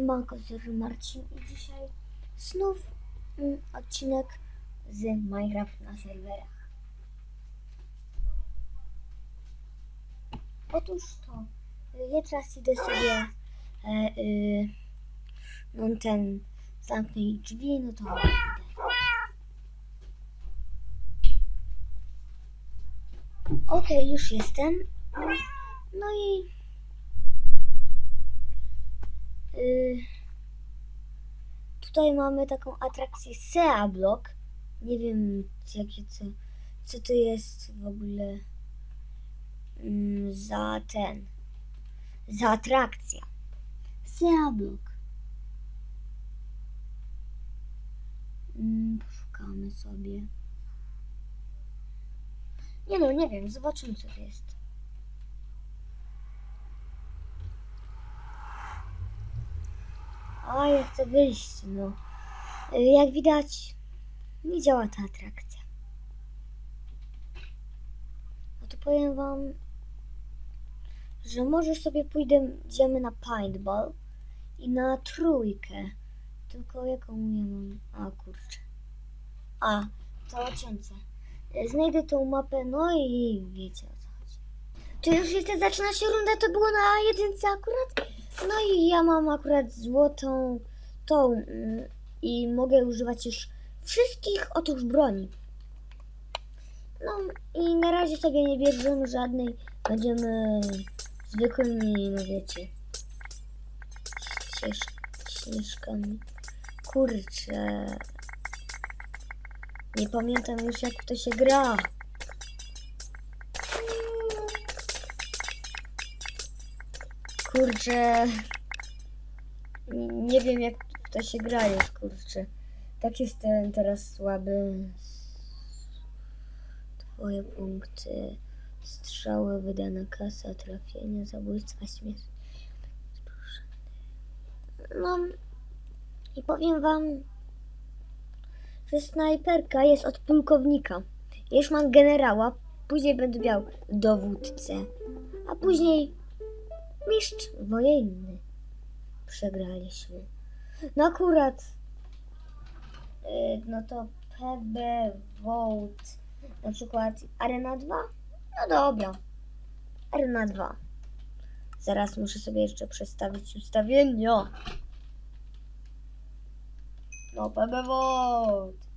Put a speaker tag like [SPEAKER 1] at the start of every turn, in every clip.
[SPEAKER 1] Manko z Marcin i dzisiaj znów mm, odcinek z Minecraft na serwerach. Otóż to, ja teraz idę sobie e, y, no ten zamknij drzwi, no to idę. Okej, już jestem. No i y, tutaj mamy taką atrakcję Sea Block. Nie wiem, jakie co, co to jest w ogóle mm, za ten, za atrakcja. Sea Block. Mm, poszukamy sobie. Nie no, nie wiem, zobaczymy co to jest. A ja chcę wyjść, no. Jak widać, nie działa ta atrakcja. No to powiem wam, że może sobie pójdziemy na paintball i na trójkę. Tylko jaką ja mam? A kurczę. A, to cięcie. Znajdę tą mapę, no i wiecie o co chodzi. Czy już jest, zaczyna się runda, to było na jedynce akurat? No i ja mam akurat złotą tą mm, i mogę używać już wszystkich otóż broni. No i na razie sobie nie bierzemy żadnej, będziemy zwykłymi, no wiecie, ścież, ścieżkami. Kurczę, nie pamiętam już jak to się gra. Kurczę. Nie wiem jak to się gra już, kurczę. Tak jestem teraz słaby. Twoje punkty. Strzały, wydana kasa, trafienie, zabójstwa, śmierć. No i powiem wam, że snajperka jest od pułkownika. Ja już mam generała, później będę miał dowódcę, a później mistrz wojenny. Przegraliśmy. No akurat, yy, no to PB Vote, na przykład Arena 2. No dobra, Arena 2. Zaraz muszę sobie jeszcze przestawić ustawienia. No, PB Vote.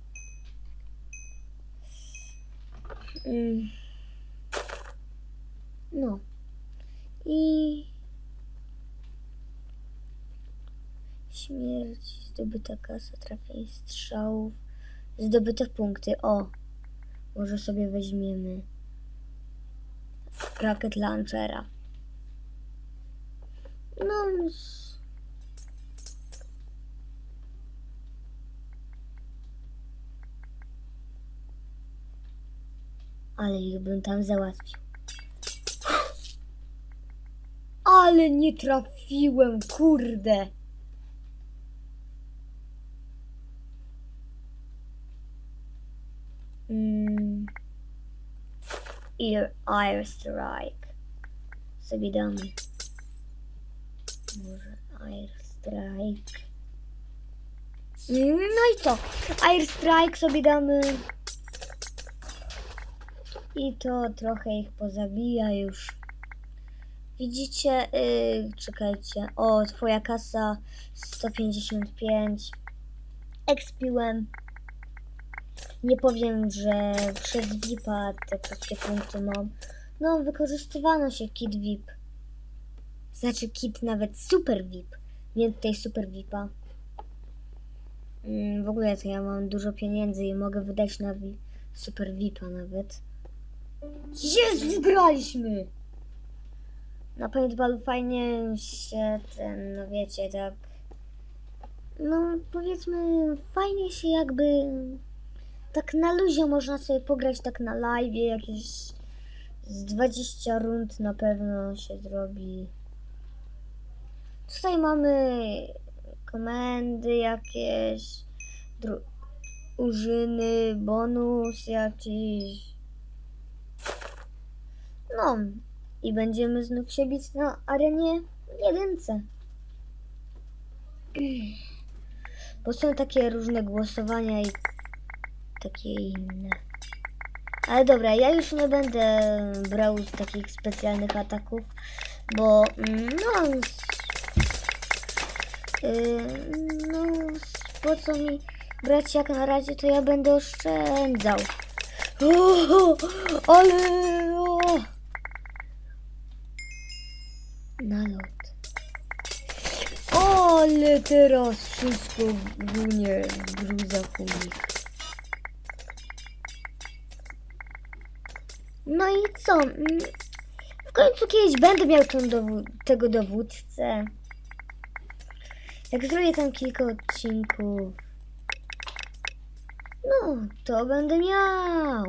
[SPEAKER 1] Mm. No. I śmierć, zdobyta kasa, trafienie strzałów, zdobyte punkty. O, może sobie weźmiemy Rocket Launchera. No, ale ich bym tam załatwił. Ale nie trafiłem, kurde. Mm. Air, air strike. Sobie damy. Może air strike. No i co? Air strike sobie damy. I to trochę ich pozabija już. Widzicie, yy, czekajcie. O, twoja kasa 155. Expiłem. Nie powiem, że przez VIP-a te wszystkie punkty mam. No, wykorzystywano się kit VIP. Znaczy kit nawet super VIP. Nie tutaj super VIP-a. Mm, w ogóle to ja mam dużo pieniędzy i mogę wydać na wi- super VIP-a nawet. Jest, wygraliśmy! Na paintballu fajnie się ten, no wiecie, tak. No powiedzmy, fajnie się jakby. Tak na luzie można sobie pograć tak na live, jakieś z 20 rund na pewno się zrobi. Tutaj mamy komendy jakieś, użyny, bonus jakiś. No i będziemy znów się bić na arenie jedynce. Bo są takie różne głosowania i takie inne. Ale dobra, ja już nie będę brał takich specjalnych ataków, bo mm, no, yy, no po co mi brać jak na razie, to ja będę oszczędzał. O, ale o. Nalot. Ale teraz wszystko gunie gruza kumik. No i co? Mm, W końcu kiedyś będę miał tego dowódcę. Jak zrobię tam kilka odcinków. No, to będę miał.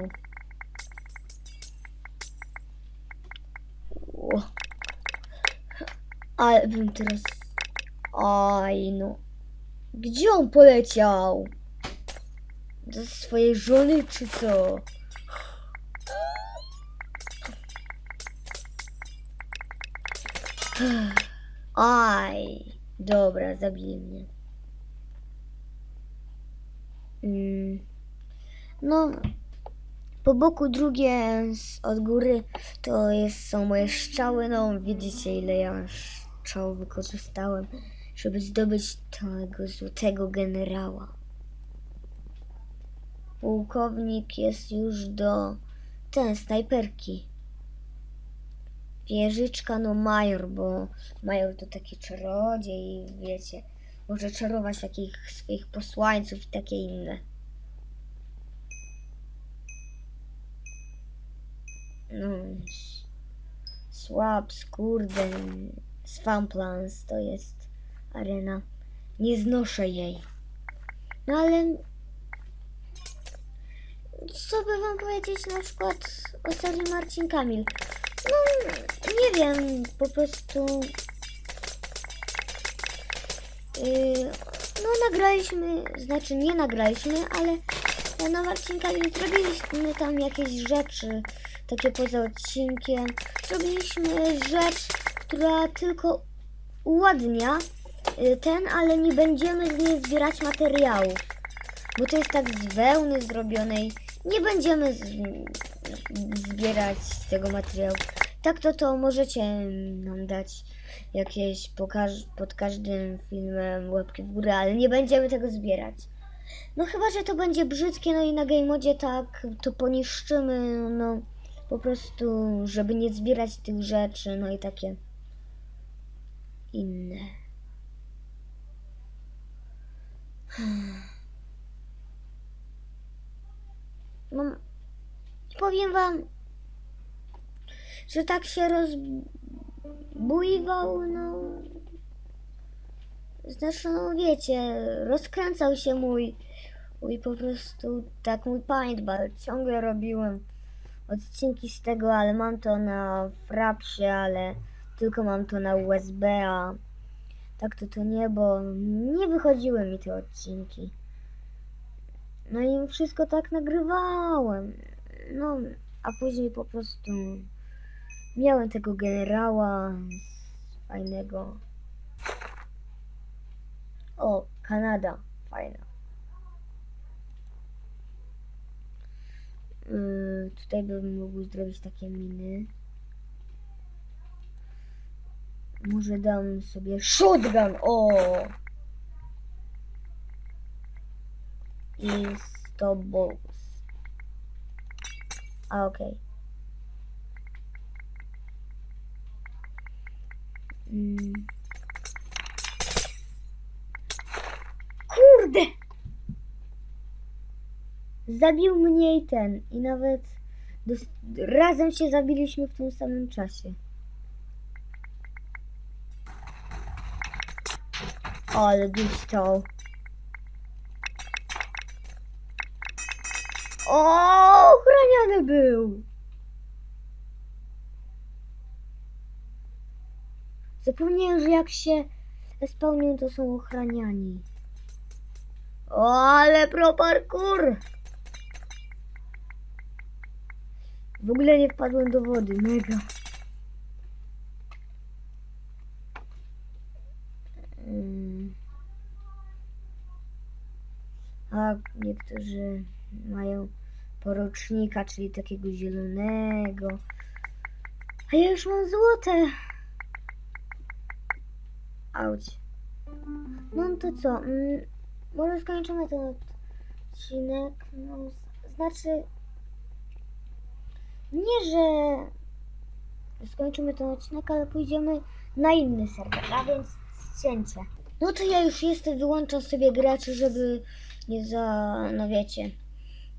[SPEAKER 1] Ale bym teraz... Aj no. Gdzie on poleciał? Do swojej żony czy co? Aj. Dobra, zabili mnie. Mm. No, po boku drugie od góry to jest, są moje strzały. No, widzicie ile ja strzał wykorzystałem, żeby zdobyć tego złotego generała. Pułkownik jest już do ten snajperki. Wieżyczka, no major, bo major to taki czarodziej, wiecie. Może czarować takich swoich posłańców i takie inne. No, Swap, Skurden, Swamplands to jest arena. Nie znoszę jej. No ale co by wam powiedzieć na przykład o serii Marcin Kamil? No, nie wiem, po prostu. Yy, no, nagraliśmy, znaczy nie nagraliśmy, ale na Marcin Kamil zrobiliśmy tam jakieś rzeczy, takie poza odcinkiem. Zrobiliśmy rzecz, która tylko uładnia y, ten, ale nie będziemy z niej zbierać materiałów. Bo to jest tak z wełny zrobionej. Nie będziemy z, zbierać z tego materiału. Tak to to możecie nam dać jakieś pod każdym filmem łapki w górę, ale nie będziemy tego zbierać. No chyba, że to będzie brzydkie, no i na game modzie tak to poniszczymy, no po prostu, żeby nie zbierać tych rzeczy, no i takie inne. No, powiem wam, że tak się rozbójwał, no. Znaczy, no wiecie, rozkręcał się mój, mój po prostu, tak mój paintball. Ciągle robiłem odcinki z tego, ale mam to na Frapsie, ale tylko mam to na USB, a tak to to nie, bo nie wychodziły mi te odcinki. No i wszystko tak nagrywałem. No, a później po prostu miałem tego generała fajnego. O, Kanada, fajna. Yy, tutaj bym mógł zrobić takie miny. Może dam sobie shotgun, o! I stop balls. A, okej. Mm. Kurde! Zabił mnie i ten. I nawet razem się zabiliśmy w tym samym czasie. Ale dostał. O, ochraniany był. Zapomniałem, że jak się spełnią, to są ochraniani. O, ale pro parkour! W ogóle nie wpadłem do wody, mega. Mm. a niektórzy mają porucznika, czyli takiego zielonego. A ja już mam złote. Auć. No to co? Mm, może skończymy ten odcinek. No, znaczy. Nie, że skończymy ten odcinek, ale pójdziemy na inny serwer, a więc cięcie. No to ja już jestem, wyłączam sobie graczy, żeby nie za, no wiecie.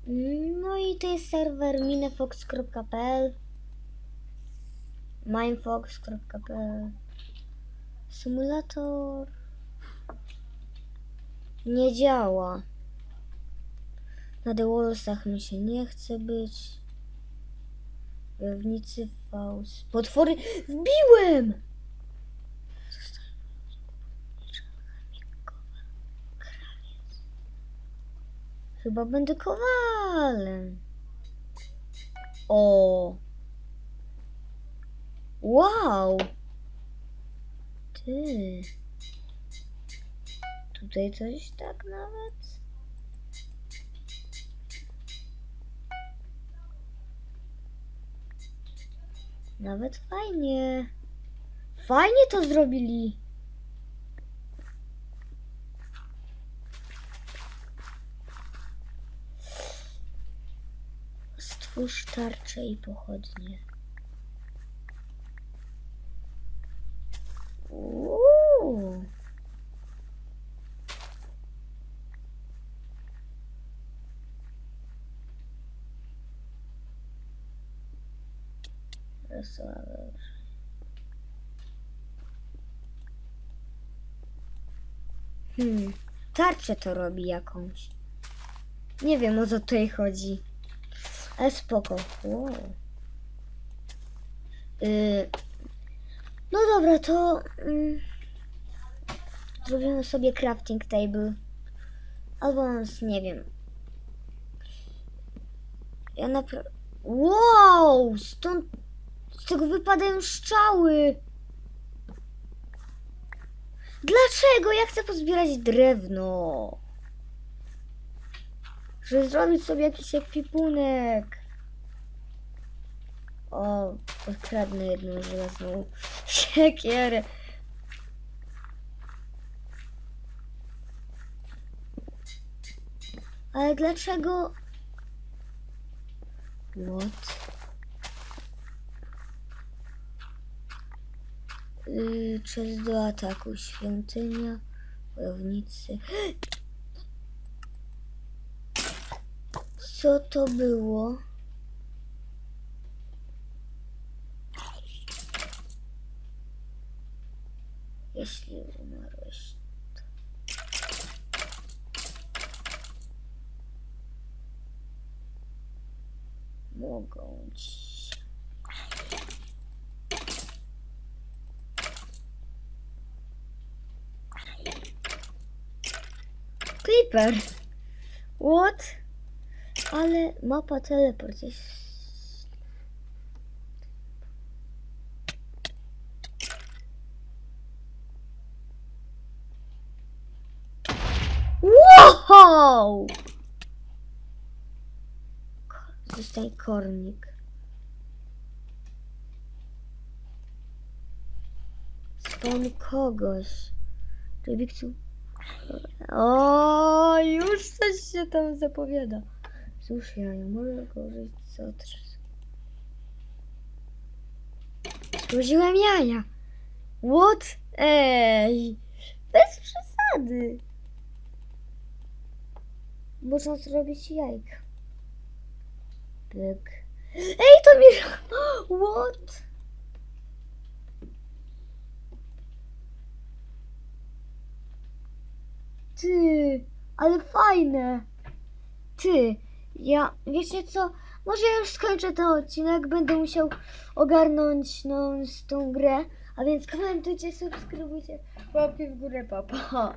[SPEAKER 1] No i to jest serwer minefox.pl minefox.pl Symulator nie działa. Na The Wallsach mi się nie chce być. Wojownicy Faust. Potwory wbiłem! Chyba będę kowalem. O! Wow! Ty. Tutaj coś tak nawet? Nawet fajnie. Fajnie to zrobili. Stwórz tarczę i pochodnie. Uuu. Wesołe. Hmm, tarczę to robi jakąś. Nie wiem o co tutaj chodzi. Ale spoko. Wow. Y, no dobra, to mm, zrobimy sobie crafting table. Albo nie wiem. Ja naprawdę... Wow! Stąd... Z tego wypadają strzały! Dlaczego? Ja chcę pozbierać drewno. Żeby zrobić sobie jakiś ekwipunek. O, odkradnę jedną żelazną siekierę. Ale dlaczego? What? Yy, czas do ataku. Świątynia, wojownicy. Co to było? Jeśli umarłeś. to Mogą ci. Creeper. What? Ale mapa teleport jest. Wow! Zostań kornik. Spawn kogoś. Tu. O, już coś się tam zapowiada. Cóż, ja nie mogę korzystać z otrz. Stworzyłem jaja. What? Ej, bez przesady. Można zrobić jajka. Pyk. Ej, to mi... What? Ty, ale fajne. Ty, ja, wiecie co? Może ja już skończę ten odcinek, będę musiał ogarnąć no, tą grę. A więc komentujcie, subskrybujcie, łapki w górę, papa.